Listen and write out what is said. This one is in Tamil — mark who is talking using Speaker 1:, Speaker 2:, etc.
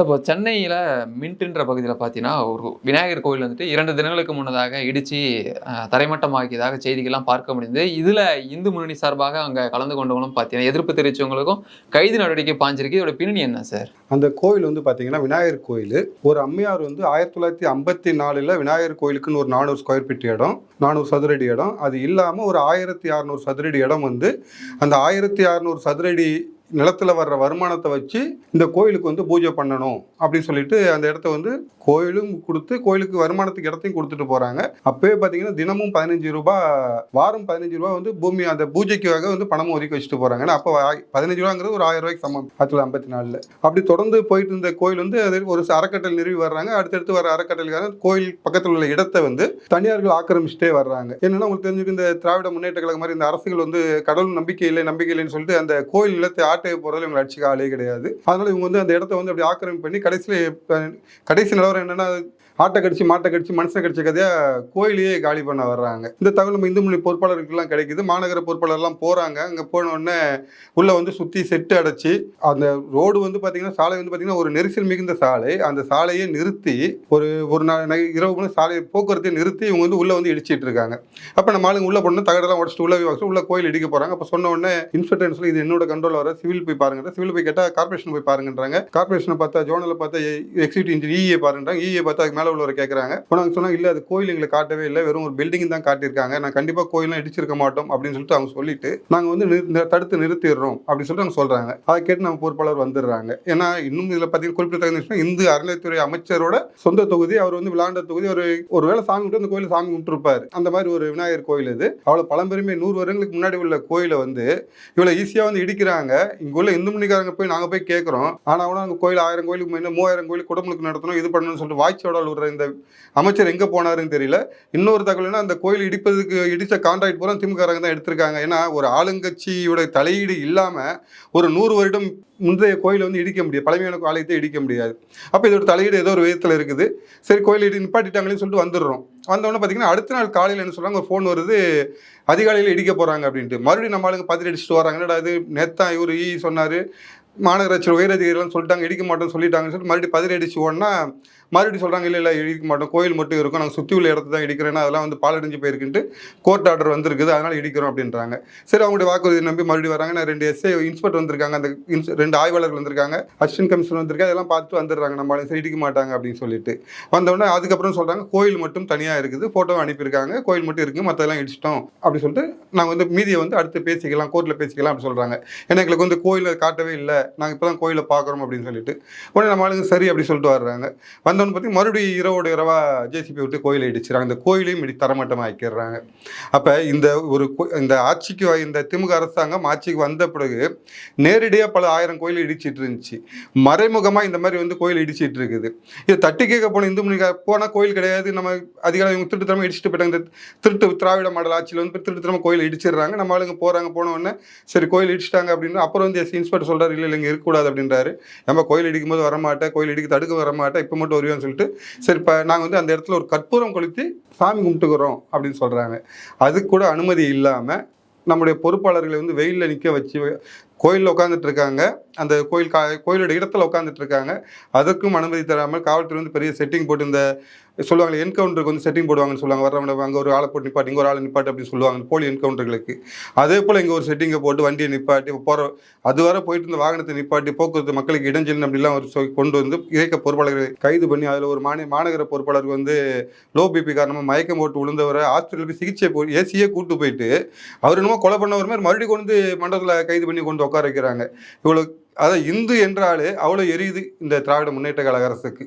Speaker 1: இப்போ சென்னையில் மின்ட்டுன்ற பகுதியில் பார்த்தீங்கன்னா ஒரு விநாயகர் கோவில் வந்துட்டு இரண்டு தினங்களுக்கு முன்னதாக இடித்து தரைமட்டமாக்கியதாக செய்திகள்லாம் பார்க்க முடியுது இதில் இந்து முன்னணி சார்பாக அங்கே கலந்து கொண்டவங்களும் பார்த்தீங்கன்னா எதிர்ப்பு தெரிவித்தவங்களுக்கும் கைது நடவடிக்கை பாஞ்சிருக்கு. இதோட பின்னணி என்ன சார்?
Speaker 2: அந்த கோயில் வந்து பார்த்தீங்கன்னா விநாயகர் கோயில். ஒரு அம்மையார் வந்து ஆயிரத்தி தொள்ளாயிரத்தி ஐம்பத்தி நாலில் விநாயகர் கோயிலுக்குன்னு ஒரு நானூறு ஸ்கொயர் ஃபீட் இடம் நானூறு சதுரடி இடம். அது இல்லாமல் ஒரு ஆயிரத்தி அறநூறு சதுரடி இடம் வந்து அந்த ஆயிரத்தி அறநூறு சதுரடி நிலத்தில் வர்ற வருமானத்தை வச்சு இந்த கோயிலுக்கு வந்து பூஜை பண்ணணும் அப்படின்னு சொல்லிட்டு அந்த இடத்த வந்து கோயிலும் கொடுத்து கோயிலுக்கு வருமானத்துக்கு இடத்தையும் கொடுத்துட்டு போகிறாங்க அப்போயே பார்த்தீங்கன்னா தினமும் பதினஞ்சு ரூபா வாரம் பதினஞ்சு ரூபா வந்து பூமி அந்த பூஜைக்காக வந்து பணமும் ஒதுக்கி வச்சுட்டு போகிறாங்க ஏன்னா அப்போ பதினஞ்சு ரூபாங்கிறது ஒரு ஆயிரம் ரூபாய்க்கு சமம். ஆயிரத்தி தொள்ளாயிரத்தி ஐம்பத்தி நாலில் அப்படி தொடர்ந்து போயிட்டு இருந்த கோயில் வந்து அது ஒரு அறக்கட்டளை நிறுவி வர்றாங்க. அடுத்தடுத்து வர அறக்கட்டளைக்காக கோயில் பக்கத்தில் உள்ள இடத்தை வந்து தனியார்கள் ஆக்கிரமிச்சுட்டே வர்றாங்க. என்னன்னா உங்களுக்கு தெரிஞ்சுக்கு இந்த திராவிட முன்னேற்ற கழகம் மாதிரி இந்த அரசுகள் வந்து கடவுள் நம்பிக்கை இல்லை நம்பிக்கை இல்லைன்னு சொல்லிட்டு அந்த கோயில் நிலத்தை ஆட்டை போகிறதுல இவங்க அடிச்சு ஆளே கிடையாது. அதனால இவங்க வந்து அந்த இடத்த வந்து அப்படி ஆக்கிரமிப்பு பண்ணி கடைசியில் கடைசி நிலவரம் என்னன்னா ஆட்டை கடிச்சு மாட்டை கடிச்சு மனுஷனை கடிச்ச கதையா கோயிலையே காலி பண்ண வர்றாங்க. இந்த தகவல் நம்ம இந்து மொழி பொறுப்பாளர்களுக்கெல்லாம் கிடைக்குது. மாநகர பொறுப்பாளர்லாம் போறாங்க. அங்க போன உடனே உள்ள வந்து சுத்தி செட்டு அடைச்சி அந்த ரோடு வந்து பாத்தீங்கன்னா சாலை வந்து பாத்தீங்கன்னா ஒரு நெரிசல் மிகுந்த சாலை. அந்த சாலையை நிறுத்தி ஒரு ஒரு நாள் இரவு மணி சாலை போக்குவரத்தை நிறுத்தி இவங்க வந்து உள்ள வந்து இடிச்சிட்டு இருக்காங்க. அப்ப நம்ம ஆளுங்க உள்ள போன தகடெல்லாம் உடச்சிட்டு உள்ள போய் உள்ள கோயில் இடிக்க போறாங்க. அப்ப சொன்ன உடனே இன்ஸ்பெக்டர் சொல்லி இது என்னோட கண்ட்ரோல் வர சிவில் போய் பாருங்க சிவில் போய் கேட்டால் கார்பரேஷன் போய் பாருங்கன்றாங்க. கார்பரேஷனை பார்த்தா ஜோனில் பார்த்தா எக்ஸிக்யூட்டிவ் இன்ஜினியர் இஏ பாருன்றாங்க. இஏ பார்த்தா அதுக்கு மேலே உள்ளவர் கேட்குறாங்க நாங்கள் சொன்னால் இல்லை அது கோயில் எங்களை காட்டவே இல்லை. வெறும் ஒரு பில்டிங் தான் காட்டியிருக்காங்க. நான் கண்டிப்பாக கோயிலாம் இடிச்சிருக்க மாட்டோம். அப்படின்னு சொல்லிட்டு அவங்க சொல்லிட்டு நாங்கள் வந்து நிறு- தடுத்து நிறுத்திடுறோம். அப்படின்னு சொல்லிட்டு அவங்க சொல்கிறாங்க அதை கேட்டு நம்ம பொறுப்பாளர் வந்துடுறாங்க. ஏன்னா இன்னும் இதில் பார்த்தீங்கன்னா குறிப்பிடத்தக்க இந்து அறநிலைத்துறை அமைச்சரோட சொந்த தொகுதி அவர் வந்து விளாண்ட தொகுதி ஒரு ஒரு வேளை சாமி கும்பிட்டு அந்த கோயில் சாமி கும்பிட்டுருப்பாரு. அந்த மாதிரி ஒரு விநாயகர் கோயில் இது. அவ்வளோ பழம்பெருமை நூறு வருடங்களுக்கு முன்னாடி உள்ள கோயிலை வந்து இவ்வளோ ஈஸியாக வந்து இடிக்கிறாங்க. இங்க உள்ள இந்து மணிக்காரங்க போய் நாங்கள் போய் கேட்குறோம் ஆனால் கூட அங்கே கோயில் ஆயிரம் கோயிலுக்கு முன்ன மூவாயிரம் கோயில் குடமுழுக்கு நடத்தணும் இது பண்ணணும்னு சொல்லிட்டு வாய்ச்சோட விடுற இந்த அமைச்சர் எங்கே போனாருன்னு தெரியல. இன்னொரு தகவல்னா அந்த கோயில் இடிப்பதுக்கு இடித்த கான்ட்ராக்ட் பூரா திமுககாரங்க தான் எடுத்திருக்காங்க. ஏன்னா ஒரு ஆளுங்கட்சியோட தலையீடு இல்லாமல் ஒரு நூறு வருடம் முந்தைய கோயிலை வந்து இடிக்க முடியாது. பழமையான ஆலயத்தை இடிக்க முடியாது. அப்போ இதோட தலையீடு ஏதோ ஒரு விதத்தில் இருக்குது. சரி கோயில் இடி நிப்பாட்டிட்டாங்களேன்னு சொல்லிட்டு வந்துடுறோம். வந்தோடனே பார்த்தீங்கன்னா அடுத்த நாள் காலையில் என்ன சொல்கிறாங்க ஒரு ஃபோன் வருது அதிகாலையில் இடிக்க போகிறாங்க அப்படின்ட்டு. மறுபடியும் நம்ம ஆளுங்க பதில் அடிச்சுட்டு வராங்க என்னடா இது? நேத்தான் இவர் ஈ சொன்னார். மாநகராட்சி உயரதிகாரிகள் சொல்லிட்டாங்க இடிக்க மாட்டோம்னு சொல்லிட்டாங்கன்னு சொல்லிட்டு மறுபடியும் பதில் அடிச்சு ஓடனா மறுபடியும் சொல்கிறாங்க இல்லை இல்லை இடிக்க மாட்டோம். கோயில் மட்டும் இருக்கும். நாங்கள் சுற்றி உள்ள இடத்த தான் இடிக்கிறேன்னா அதெல்லாம் வந்து பாலடைஞ்சு போயிருக்குன்ட்டு கோர்ட் ஆர்டர் வந்திருக்குது. அதனால் இடிக்கிறோம் அப்படின்றாங்க. சரி அவங்களுடைய வாக்குறுதி நம்பி மறுபடியும் வராங்க. நான் ரெண்டு எஸ்ஐ இன்ஸ்பெக்டர் வந்திருக்காங்க. அந்த இன்ஸ் ரெண்டு ஆய்வாளர்கள் வந்திருக்காங்க. அசிஸ்டன்ட் கமிஷனர் வந்திருக்காங்க. அதெல்லாம் பார்த்துட்டு வந்துடுறாங்க. நம்ம சரி இடிக்க மாட்டாங்க அப்படின்னு சொல்லிட்டு. வந்தோடனே அதுக்கப்புறம் சொல்கிறாங்க கோயில் மட்டும் தனியாக இருக்குது. ஃபோட்டோ அனுப்பியிருக்காங்க. கோயில் மட்டும் இருக்குது மற்றதெல்லாம் இடிச்சிட்டோம். அப்படின்னு சொல்லிட்டு நாங்கள் வந்து மீதியை வந்து அடுத்து பேசிக்கலாம் கோர்ட்டில் பேசிக்கலாம் அப்படின்னு சொல்கிறாங்க ஏன்னா எங்களுக்கு வந்து கோயிலை காட்டவே இல்லை. நாங்கள் இப்போ தான் கோயிலை பார்க்குறோம் அப்படின்னு சொல்லிட்டு. உடனே நம்ம ஆளுங்க சரி அப்படி சொல்லிட்டு வர்றாங்க. வந்தோன்னு பார்த்தி மறுபடியும் இரவோட இரவா ஜேசிபி விட்டு கோயிலை இடிச்சிடறாங்க இந்த கோயிலையும் இடி தரமட்டமாக ஆக்கிடுறாங்க. அப்போ இந்த ஒரு கோ- இந்த ஆட்சிக்கு இந்த திமுக அரசாங்கம் ஆட்சிக்கு வந்த பிறகு நேரடியாக பல ஆயிரம் கோயில் இடிச்சிட்டு இருந்துச்சு. மறைமுகமாக இந்த மாதிரி வந்து கோயில் இடிச்சிட்டு இருக்குது. இது தட்டி கேட்க போன இந்து மணி போனால் கோயில் கிடையாது. நம்ம அதிகாரம் இவங்க திருட்டுத்தனமாக இடிச்சிட்டு போயிட்டாங்க. இந்த திருட்டு திராவிட மாடல் ஆட்சியில் வந்து திருட்டுத்தனமாக கோயில் இடிச்சிடுறாங்க. நம்ம ஆளுங்க போகிறாங்க போன உடனே சரி கோயில் இடிச்சிட்டாங்க அப்படின்னு. அப்புறம் வந்து எஸ் இன்ஸ்பெக்டர் சொல்கிறார் இல்லை இல்லைங்க இருக்கக்கூடாது அப்படின்றாரு. நம்ம கோயில் இடிக்கும்போது வரமாட்டேன் கோயில் இடிக்க தடுக்க வரமாட்டேன். இப்போ மட்டும் ஒரு முடியும்னு சொல்லிட்டு சரி இப்போ நாங்கள் வந்து அந்த இடத்துல ஒரு கற்பூரம் கொளுத்தி சாமி கும்பிட்டுக்கிறோம் அப்படின்னு சொல்கிறாங்க அதுக்கு கூட அனுமதி இல்லாமல் நம்முடைய பொறுப்பாளர்களை வந்து வெயிலில் நிற்க வச்சு கோயிலில் உட்காந்துட்டு இருக்காங்க அந்த கோயில் கா கோயிலோட இடத்துல உட்காந்துட்டு இருக்காங்க அதுக்கும் அனுமதி தராமல் காவல்துறை வந்து பெரிய செட்டிங் போட்டு இந்த சொல்லுவாங்க என்கவுண்டருக்கு வந்து செட்டிங் போடுவாங்கன்னு சொல்லுவாங்க. வரவங்க அங்கே ஒரு ஆளை போட்டு நிப்பாட்டி இங்கே ஒரு ஆளை நிப்பாட்டு அப்படின்னு சொல்லுவாங்க போலி என்கவுண்டர்களுக்கு அதே போல் இங்கே ஒரு செட்டிங்கை போட்டு வண்டியை நிப்பாட்டி போகிற அது வர போயிட்டு இந்த வாகனத்தை நிப்பாட்டி போக்குவரத்து மக்களுக்கு இடைஞ்சல் அப்படிலாம் ஒரு கொண்டு வந்து இயக்க பொறுப்பாளர்களை கைது பண்ணி அதில் ஒரு மாநில மாநகர பொறுப்பாளருக்கு வந்து லோ பிபி காரணமாக மயக்கம் போட்டு விழுந்தவரை ஹாஸ்பிட்டலுக்கு சிகிச்சை போய் ஏசியே கூட்டு போயிட்டு அவர் என்னமோ கொலை பண்ணவர் மாதிரி மறுபடியும் கொண்டு வந்து மண்டபத்தில் கைது பண்ணி கொண்டு உட்கார வைக்கிறாங்க. இவ்வளோ அதான் இந்து என்றாலே அவ்வளோ எரியுது இந்த திராவிட முன்னேற்ற கழக அரசுக்கு.